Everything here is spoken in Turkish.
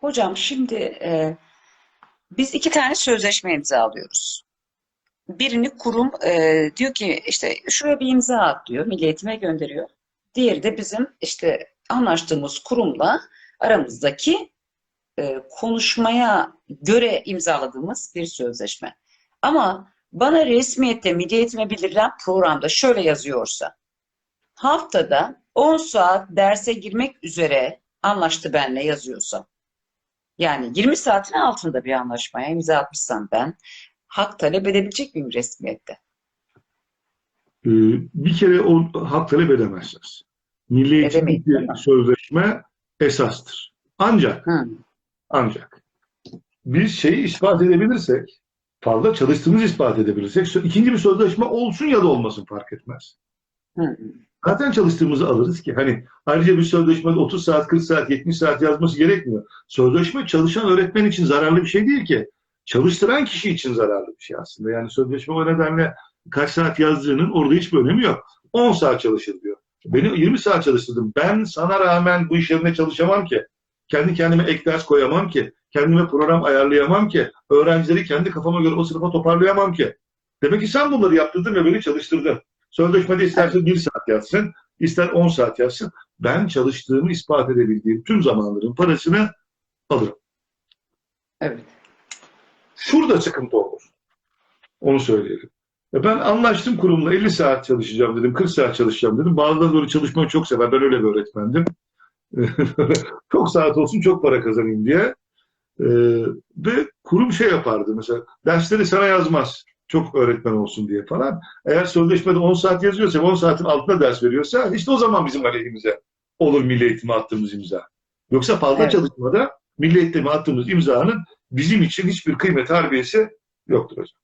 Hocam şimdi e, biz iki tane sözleşme imzalıyoruz. Birini kurum e, diyor ki işte şuraya bir imza at diyor. Milli Eğitim'e gönderiyor. Diğeri de bizim işte anlaştığımız kurumla aramızdaki e, konuşmaya göre imzaladığımız bir sözleşme. Ama bana resmiyette Milli bildirilen programda şöyle yazıyorsa haftada 10 saat derse girmek üzere anlaştı benle yazıyorsa yani 20 saatin altında bir anlaşmaya imza atmışsam ben hak talep edebilecek miyim resmiyette? Ee, bir kere o hak talep edemezsiniz. Milli Edemeyiz, sözleşme esastır. Ancak, Hı. ancak biz şeyi ispat edebilirsek, fazla çalıştığımız ispat edebilirsek, ikinci bir sözleşme olsun ya da olmasın fark etmez. Hı. Zaten çalıştığımızı alırız ki hani ayrıca bir sözleşmede 30 saat, 40 saat, 70 saat yazması gerekmiyor. Sözleşme çalışan öğretmen için zararlı bir şey değil ki. Çalıştıran kişi için zararlı bir şey aslında. Yani sözleşme o nedenle kaç saat yazdığının orada hiçbir önemi yok. 10 saat çalışır diyor. Beni 20 saat çalıştırdım. Ben sana rağmen bu iş yerine çalışamam ki. Kendi kendime ek ders koyamam ki. Kendime program ayarlayamam ki. Öğrencileri kendi kafama göre o sınıfa toparlayamam ki. Demek ki sen bunları yaptırdın ve beni çalıştırdın. Sözleşmede isterse 1 saat yazsın, ister 10 saat yazsın. Ben çalıştığımı ispat edebildiğim tüm zamanların parasını alırım. Evet. Şurada sıkıntı olur. Onu söyleyelim. Ya ben anlaştım kurumla 50 saat çalışacağım dedim, 40 saat çalışacağım dedim. Bazıları böyle çalışmayı çok sever. Ben öyle bir öğretmendim. çok saat olsun çok para kazanayım diye. Ee, ve kurum şey yapardı mesela dersleri sana yazmaz. Çok öğretmen olsun diye falan. Eğer sözleşmede 10 saat yazıyorsa 10 saatin altında ders veriyorsa işte o zaman bizim aleyhimize olur milli eğitime attığımız imza. Yoksa fazla Evet. çalışmada milli eğitime attığımız imzanın bizim için hiçbir kıymet harbiyesi yoktur hocam.